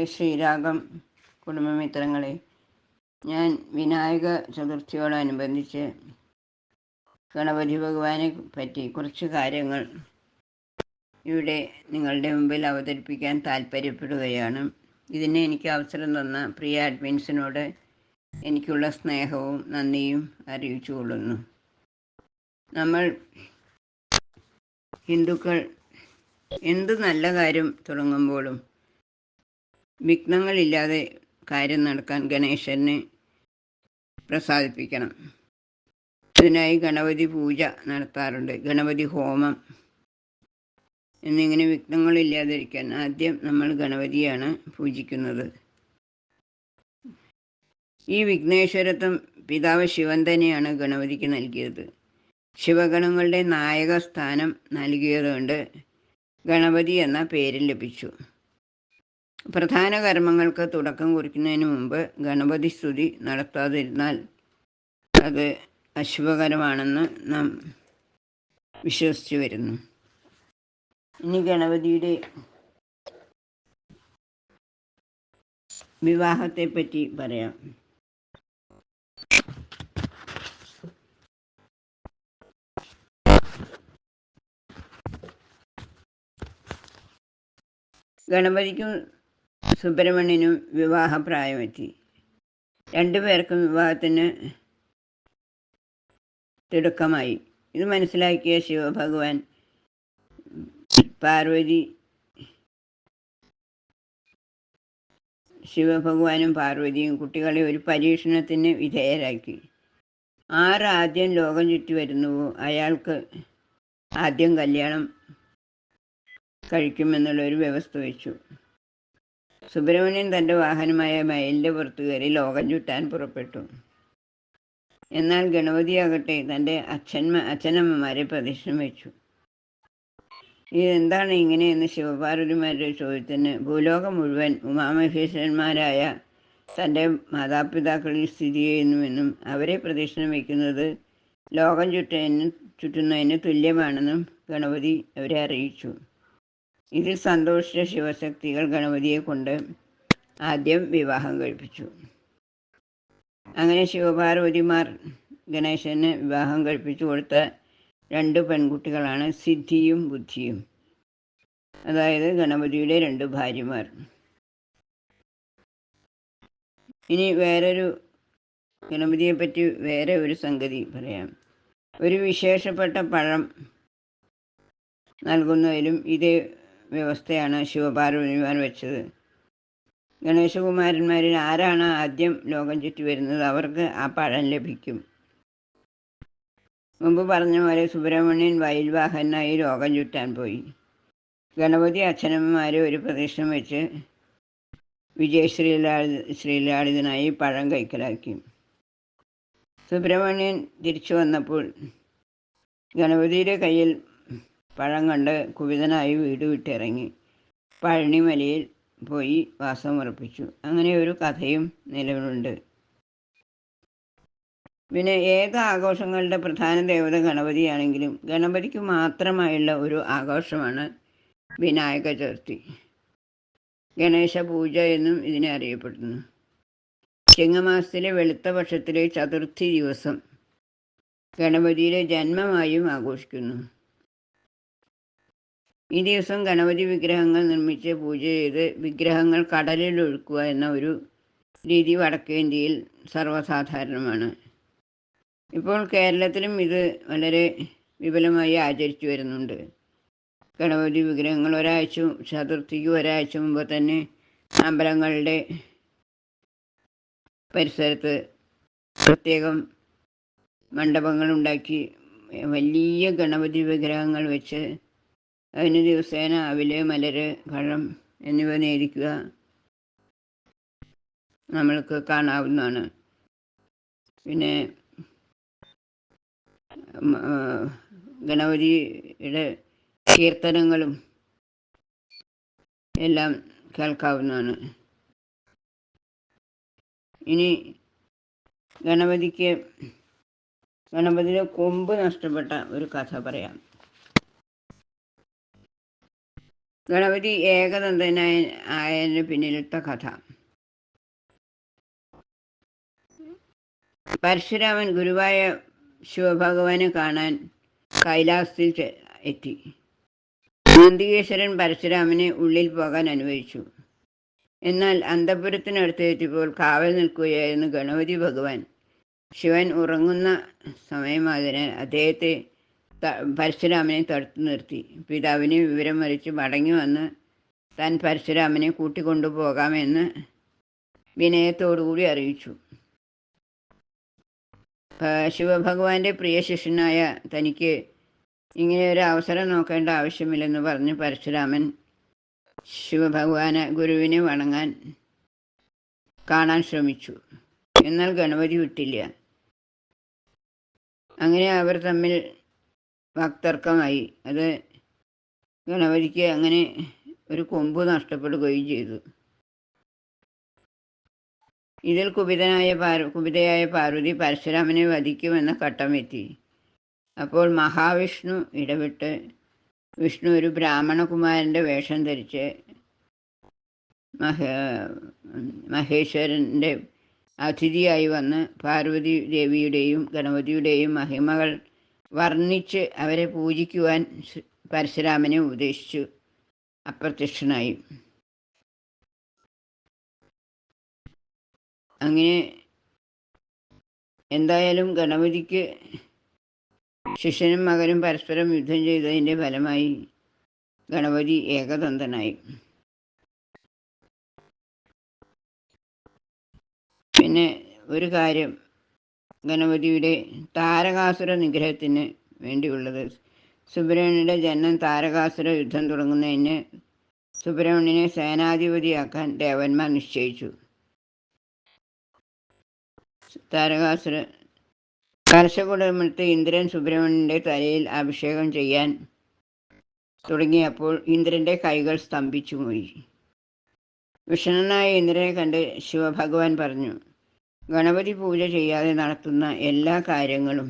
നമസ്തേ ശ്രീരാഗം കുടുംബമിത്രങ്ങളെ ഞാൻ വിനായക ചതുർത്ഥിയോടനുബന്ധിച്ച് ഗണപതി ഭഗവാനെ പറ്റി കുറച്ച് കാര്യങ്ങൾ ഇവിടെ നിങ്ങളുടെ മുമ്പിൽ അവതരിപ്പിക്കാൻ താല്പര്യപ്പെടുകയാണ് ഇതിന് എനിക്ക് അവസരം തന്ന പ്രിയ അഡ്മിൻസിനോട് എനിക്കുള്ള സ്നേഹവും നന്ദിയും അറിയിച്ചു കൊള്ളുന്നു. നമ്മൾ ഹിന്ദുക്കൾ എന്ത് നല്ല കാര്യം തുടങ്ങുമ്പോഴും വിഘ്നങ്ങളില്ലാതെ കാര്യം നടക്കാൻ ഗണേശനെ പ്രസാദിപ്പിക്കണം. ഇതിനായി ഗണപതി പൂജ നടത്താറുണ്ട്. ഗണപതി ഹോമം എന്നിങ്ങനെ വിഘ്നങ്ങളില്ലാതിരിക്കാൻ ആദ്യം നമ്മൾ ഗണപതിയാണ് പൂജിക്കുന്നത്. ഈ വിഘ്നേശ്വരത്വം പിതാവ് ശിവൻ തന്നെയാണ് ഗണപതിക്ക് നൽകിയത്. ശിവഗണങ്ങളുടെ നായക സ്ഥാനം നൽകിയതുകൊണ്ട് ഗണപതി എന്ന പേര് ലഭിച്ചു. പ്രധാന കർമ്മങ്ങൾക്ക് തുടക്കം കുറിക്കുന്നതിന് മുമ്പ് ഗണപതി സ്തുതി നടത്താതിരുന്നാൽ അത് അശുഭകരമാണെന്ന് നാം വിശ്വസിച്ചു വരുന്നു. ഇനി ഗണപതിയുടെ വിവാഹത്തെ പറ്റി പറയാം. ഗണപതിക്കും സുബ്രഹ്മണ്യനും വിവാഹപ്രായമെത്തി. രണ്ടുപേർക്കും വിവാഹത്തിന് തിടുക്കമായി. ഇത് മനസ്സിലാക്കിയ ശിവഭഗവാൻ പാർവതി ശിവഭഗവാനും പാർവതിയും കുട്ടികളെ ഒരു പരീക്ഷണത്തിന് വിധേയരാക്കി. ആരാദ്യം ലോകം ചുറ്റി വരുന്നുവോ അയാൾക്ക് ആദ്യം കല്യാണം കഴിക്കുമെന്നുള്ള ഒരു വ്യവസ്ഥ വെച്ചു. സുബ്രഹ്മണ്യൻ തന്റെ വാഹനമായ മയിലിന്റെ പുറത്തു കയറി ലോകം ചുറ്റാൻ പുറപ്പെട്ടു. എന്നാൽ ഗണപതിയാകട്ടെ തന്റെ അച്ഛന്മ അച്ഛനമ്മമാരെ പ്രദക്ഷിണം വെച്ചു. ഇതെന്താണ് ഇങ്ങനെയെന്ന് ശിവപാർവതിമാരുടെ ചോദ്യത്തിന് ഭൂലോകം മുഴുവൻ ഉമാമഹേശ്വരന്മാരായ തന്റെ മാതാപിതാക്കളിൽ സ്ഥിതി ചെയ്യുന്നുവെന്നും അവരെ പ്രദക്ഷിണം വയ്ക്കുന്നത് ലോകം ചുറ്റുന്നതിന് ചുറ്റുന്നതിന് തുല്യമാണെന്നും ഗണപതി അവരെ അറിയിച്ചു. ഇതിൽ സന്തോഷിച്ച ശിവശക്തികൾ ഗണപതിയെ കൊണ്ട് ആദ്യം വിവാഹം കഴിപ്പിച്ചു. അങ്ങനെ ശിവപാർവതിമാർ ഗണേശന് വിവാഹം കഴിപ്പിച്ചു കൊടുത്ത രണ്ട് പെൺകുട്ടികളാണ് സിദ്ധിയും ബുദ്ധിയും. അതായത് ഗണപതിയുടെ രണ്ട് ഭാര്യമാർ. ഇനി വേറൊരു ഗണപതിയെ പറ്റി വേറെ ഒരു സംഗതി പറയാം. ഒരു വിശേഷപ്പെട്ട പഴം നൽകുന്നതിലും ഇതേ വ്യവസ്ഥയാണ് ശിവപാർവതിമാർ വെച്ചത്. ഗണേശകുമാരന്മാരിൽ ആരാണ് ആദ്യം ലോകം ചുറ്റി വരുന്നത്? അവർക്ക് ആ പഴം ലഭിക്കും. മുമ്പ് പറഞ്ഞ പോലെ സുബ്രഹ്മണ്യൻ വയൽവാഹനായി ലോകം ചുറ്റാൻ പോയി. ഗണപതി അച്ഛനമ്മമാരെ ഒരു പ്രദേശം വെച്ച് വിജയ ശ്രീലാളി ശ്രീലാളിതനായി പഴം കൈക്കലാക്കി. സുബ്രഹ്മണ്യൻ തിരിച്ചു വന്നപ്പോൾ ഗണപതിയുടെ കയ്യിൽ പഴം കണ്ട് കുപിതനായി വീട് വിട്ടിറങ്ങി. പഴനിമലയിൽ പോയി വാസം ഉറപ്പിച്ചു. അങ്ങനെ ഒരു കഥയും നിലവിലുണ്ട്. പിന്നെ ഏത് ആഘോഷങ്ങളുടെ പ്രധാന ദേവത ഗണപതിയാണെങ്കിലും ഗണപതിക്ക് മാത്രമായുള്ള ഒരു ആഘോഷമാണ് വിനായക ചതുർത്ഥി. ഗണേശ പൂജ എന്നും ഇതിനെ അറിയപ്പെടുന്നു. ചിങ്ങമാസത്തിലെ വെളുത്ത പക്ഷത്തിലെ ചതുർത്ഥി ദിവസം ഗണപതിയുടെ ജന്മമായും ആഘോഷിക്കുന്നു. ഈ ദിവസം ഗണപതി വിഗ്രഹങ്ങൾ നിർമ്മിച്ച് പൂജ ചെയ്ത് വിഗ്രഹങ്ങൾ കടലിൽ ഒഴുക്കുക എന്ന ഒരു രീതി വടക്കേന്ത്യയിൽ സർവസാധാരണമാണ്. ഇപ്പോൾ കേരളത്തിലും ഇത് വളരെ വിപുലമായി ആചരിച്ചു വരുന്നുണ്ട്. ഗണപതി വിഗ്രഹങ്ങൾ ഒരാഴ്ച ചതുർത്ഥിക്ക് ഒരാഴ്ച മുമ്പ് തന്നെ അമ്പലങ്ങളുടെ പരിസരത്ത് പ്രത്യേകം മണ്ഡപങ്ങളുണ്ടാക്കി വലിയ ഗണപതി വിഗ്രഹങ്ങൾ വെച്ച് അതിന് ദിവസേന അവിലെ മലര് പഴം എന്നിവ നേരിക്കുക. നമ്മൾക്ക് കാണാവുന്നതാണ്. പിന്നെ ഗണപതിയുടെ കീർത്തനങ്ങളും എല്ലാം കേൾക്കാവുന്നതാണ്. ഇനി ഗണപതിക്ക് ഗണപതിയുടെ കൊമ്പ് നഷ്ടപ്പെട്ട ഒരു കഥ പറയാം. ഗണപതി ഏകതന്ത്രനായ ആയതിന് പിന്നിലത്തെ കഥ. പരശുരാമൻ ഗുരുവായ ശിവഭഗവാനെ കാണാൻ കൈലാസത്തിൽ എത്തി. നന്ദികേശ്വരൻ പരശുരാമനെ ഉള്ളിൽ പോകാൻ അനുവദിച്ചു. എന്നാൽ അന്തപുരത്തിനടുത്ത് എത്തിയപ്പോൾ കാവൽ നിൽക്കുകയായിരുന്നു ഗണപതി ഭഗവാൻ. ശിവൻ ഉറങ്ങുന്ന സമയമായതിനാൽ അദ്ദേഹത്തെ പരശുരാമനെ തടുത്തു നിർത്തി. പിതാവിനെ വിവരം വരച്ച് മടങ്ങി വന്ന് താൻ പരശുരാമനെ കൂട്ടിക്കൊണ്ടു പോകാമെന്ന് വിനയത്തോടുകൂടി അറിയിച്ചു. ശിവഭഗവാന്റെ പ്രിയ ശിഷ്യനായ തനിക്ക് ഇങ്ങനെ ഒരു അവസരം നോക്കേണ്ട ആവശ്യമില്ലെന്ന് പറഞ്ഞ് പരശുരാമൻ ശിവഭഗവാന് ഗുരുവിനെ വണങ്ങാൻ കാണാൻ ശ്രമിച്ചു. എന്നാൽ ഗണപതി വിട്ടില്ല. അങ്ങനെ അവർ തമ്മിൽ വാക്തർക്കമായി അത് അവർക്ക് അങ്ങനെ ഒരു കൊമ്പ് നഷ്ടപ്പെടുകയും ചെയ്തു. ഇതിൽ കുപിതനായ പാർ കുപിതയായ പാർവതി പരശുരാമനെ വധിക്കുമെന്ന ഘട്ടമെത്തി അപ്പോൾ മഹാവിഷ്ണു ഇടപെട്ട് വിഷ്ണു ഒരു ബ്രാഹ്മണകുമാരന്റെ വേഷം ധരിച്ച് മഹ മഹേശ്വരന്റെ അതിഥിയായി വന്ന് പാർവതി ദേവിയുടെയും ഗണപതിയുടെയും മഹിമകൾ വർണിച്ച് അവരെ പൂജിക്കുവാൻ ശ്രീ- പരശുരാമനെ ഉപദേശിച്ചു. അപ്രത്യക്ഷനായി. അങ്ങനെ എന്തായാലും ഗണപതിക്ക് ശിഷ്യനും മകനും പരസ്പരം യുദ്ധം ചെയ്തതിന്റെ ഫലമായി ഗണപതി ഏകതന്തനായി പിന്നെ ഒരു കാര്യം ഗണപതിയുടെ താരകാസുര നിഗ്രഹത്തിന് വേണ്ടിയുള്ളത്. സുബ്രഹ്മണ്യന്റെ ജനനം താരകാസുര യുദ്ധം തുടങ്ങുന്നതിന് സുബ്രഹ്മണ്യനെ സേനാധിപതിയാക്കാൻ ദേവന്മാർ നിശ്ചയിച്ചു. താരകാസുര കർഷകുടമത്ത് ഇന്ദ്രൻ സുബ്രഹ്മണ്യന്റെ തലയിൽ അഭിഷേകം ചെയ്യാൻ തുടങ്ങിയപ്പോൾ ഇന്ദ്രന്റെ കൈകൾ സ്തംഭിച്ചു പോയി വിഷണനായ ഇന്ദ്രനെ കണ്ട് ശിവഭഗവാൻ പറഞ്ഞു ഗണപതി പൂജ ചെയ്യാതെ നടത്തുന്ന എല്ലാ കാര്യങ്ങളും.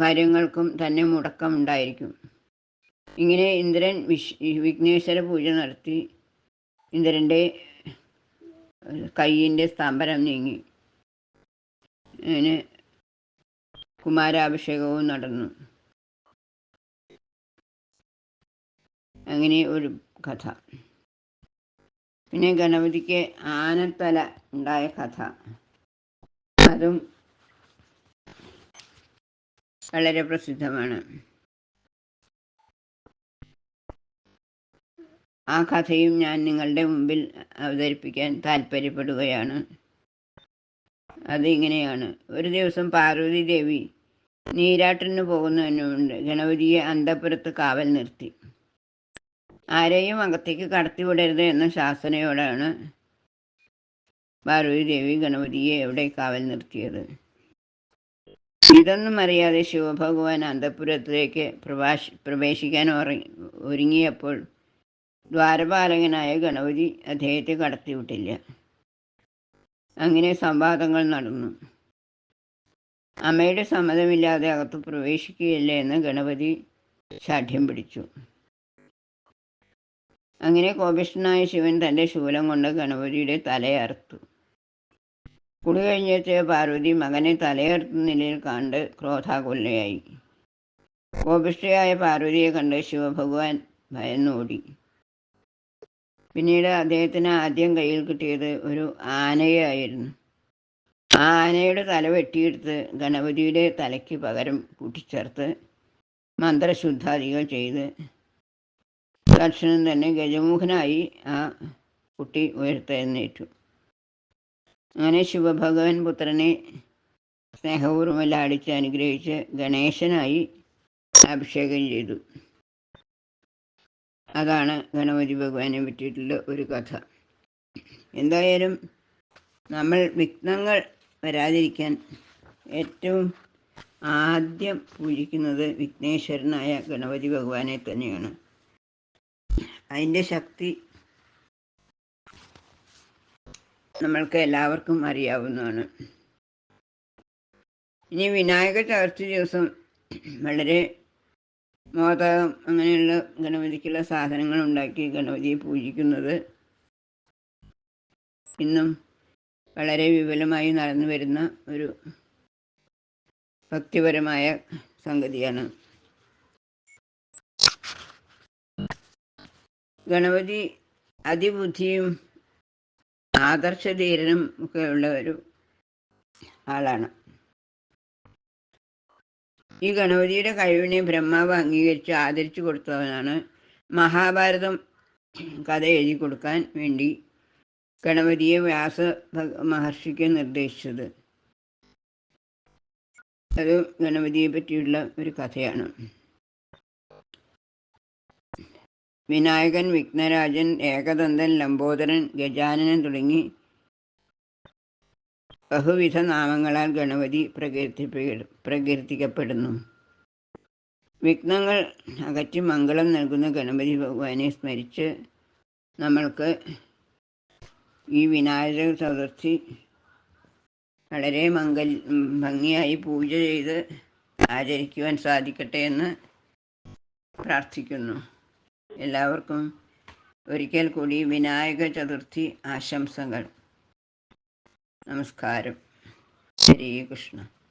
കാര്യങ്ങൾക്കും തന്നെ മുടക്കമുണ്ടായിരിക്കും ഇങ്ങനെ ഇന്ദ്രൻ വിശ് വിഘ്നേശ്വര പൂജ നടത്തി. ഇന്ദ്രന്റെ കയ്യിന്റെ സ്തംഭനം നീങ്ങി. അങ്ങനെ കുമാരാഭിഷേകവും നടന്നു. അങ്ങനെ ഒരു കഥ. പിന്നെ ഗണപതിക്ക് ആനത്തല ഉണ്ടായ കഥ. അതും വളരെ പ്രസിദ്ധമാണ്. ആ കഥയും ഞാൻ നിങ്ങളുടെ മുമ്പിൽ അവതരിപ്പിക്കാൻ താല്പര്യപ്പെടുകയാണ് അതിങ്ങനെയാണ് ഒരു ദിവസം പാർവതി ദേവി നീരാട്ടിന് പോകുന്നതിനുണ്ട് ഗണപതിയെ അന്തപുരത്ത് കാവൽ നിർത്തി. ആരെയും അകത്തേക്ക് കടത്തിവിടരുത് എന്ന ശാസനയോടാണ് പാർവതി ദേവി ഗണപതിയെ എവിടെ കാവൽ നിർത്തിയത്? ഇതൊന്നും അറിയാതെ ശിവഭഗവാൻ അന്തപുരത്തിലേക്ക് പ്രഭാഷ പ്രവേശിക്കാൻ ഒരുങ്ങിയപ്പോൾ ദ്വാരപാലകനായ ഗണപതി അദ്ദേഹത്തെ കടത്തിവിട്ടില്ല അങ്ങനെ സംവാദങ്ങൾ നടന്നു. അമ്മയുടെ സമ്മതമില്ലാതെ അകത്ത് പ്രവേശിക്കുകയില്ല എന്ന് ഗണപതി ശാഠ്യം പിടിച്ചു. അങ്ങനെ കോപിഷ്ഠനായ ശിവൻ തന്റെ ശൂലം കൊണ്ട് ഗണപതിയുടെ തലയർത്തു കുടി കഴിഞ്ഞെത്തിയ പാർവതി മകനെ തലയർത്തുന്ന നിലയിൽ കണ്ട് ക്രോധാകുലയായി. കോപിഷ്ഠയായ പാർവതിയെ കണ്ട് ശിവഭഗവാൻ ഭയന്നോടി പിന്നീട് അദ്ദേഹത്തിന് ആദ്യം കയ്യിൽ കിട്ടിയത് ഒരു ആനയായിരുന്നു. ആ ആനയുടെ തല വെട്ടിയെടുത്ത് ഗണപതിയുടെ തലയ്ക്ക് പകരം കൂട്ടിച്ചേർത്ത് മന്ത്രശുദ്ധാദികൾ ചെയ്ത് തക്ഷണം തന്നെ ഗജമുഖനായി ആ കുട്ടി ഉയർത്തെഴുന്നേറ്റു. അങ്ങനെ ശിവഭഗവൻ പുത്രനെ സ്നേഹപൂർവമെല്ലാം അടിച്ച് അനുഗ്രഹിച്ച് ഗണേശനായി അഭിഷേകം ചെയ്തു. അതാണ് ഗണപതി ഭഗവാനെ പറ്റിയിട്ടുള്ള ഒരു കഥ. എന്തായാലും നമ്മൾ വിഘ്നങ്ങൾ വരാതിരിക്കാൻ ഏറ്റവും ആദ്യം പൂജിക്കുന്നത് വിഘ്നേശ്വരനായ ഗണപതി ഭഗവാനെ തന്നെയാണ്. അതിന്റെ ശക്തി നമ്മൾക്ക് എല്ലാവർക്കും അറിയാവുന്നതാണ്. ഇനി വിനായക ചതുർത്ഥി ദിവസം വളരെ മോദകം അങ്ങനെയുള്ള ഗണപതിക്കുള്ള സാധനങ്ങൾ ഉണ്ടാക്കി ഗണപതിയെ പൂജിക്കുന്നത് ഇന്നും വളരെ വിപുലമായി നടന്നു വരുന്ന ഒരു ഭക്തിപരമായ സംഗതിയാണ്. ഗണപതി അതിബുദ്ധിയും ആദർശധീരനും ഒക്കെ ഉള്ള ഒരു ആളാണ്. ഈ ഗണപതിയുടെ കഴിവിനെ ബ്രഹ്മാവ് അംഗീകരിച്ച് ആദരിച്ചു കൊടുത്തവനാണ് മഹാഭാരതം കഥ എഴുതി കൊടുക്കാൻ വേണ്ടി ഗണപതിയെ വ്യാസ മഹർഷിക്ക് നിർദ്ദേശിച്ചത്. അത് ഗണപതിയെ പറ്റിയുള്ള ഒരു കഥയാണ്. വിനായകൻ വിഘ്നരാജൻ ഏകദന്തൻ ലംബോദരൻ ഗജാനനൻ തുടങ്ങി ബഹുവിധ നാമങ്ങളാൽ ഗണപതി പ്രകീർത്തിപ്പെടും പ്രകീർത്തിക്കപ്പെടുന്നു. വിഘ്നങ്ങൾ അകറ്റി മംഗളം നൽകുന്ന ഗണപതി ഭഗവാനെ സ്മരിച്ച് നമ്മൾക്ക് ഈ വിനായക ചതുർത്ഥി വളരെ മംഗൽ ഭംഗിയായി പൂജ ചെയ്ത് ആചരിക്കുവാൻ സാധിക്കട്ടെ എന്ന് പ്രാർത്ഥിക്കുന്നു. എല്ലാവർക്കും ഒരിക്കൽ കൂടി വിനായക ചതുർത്ഥി ആശംസകൾ. നമസ്കാരം. ശ്രീകൃഷ്ണ. കൃഷ്ണ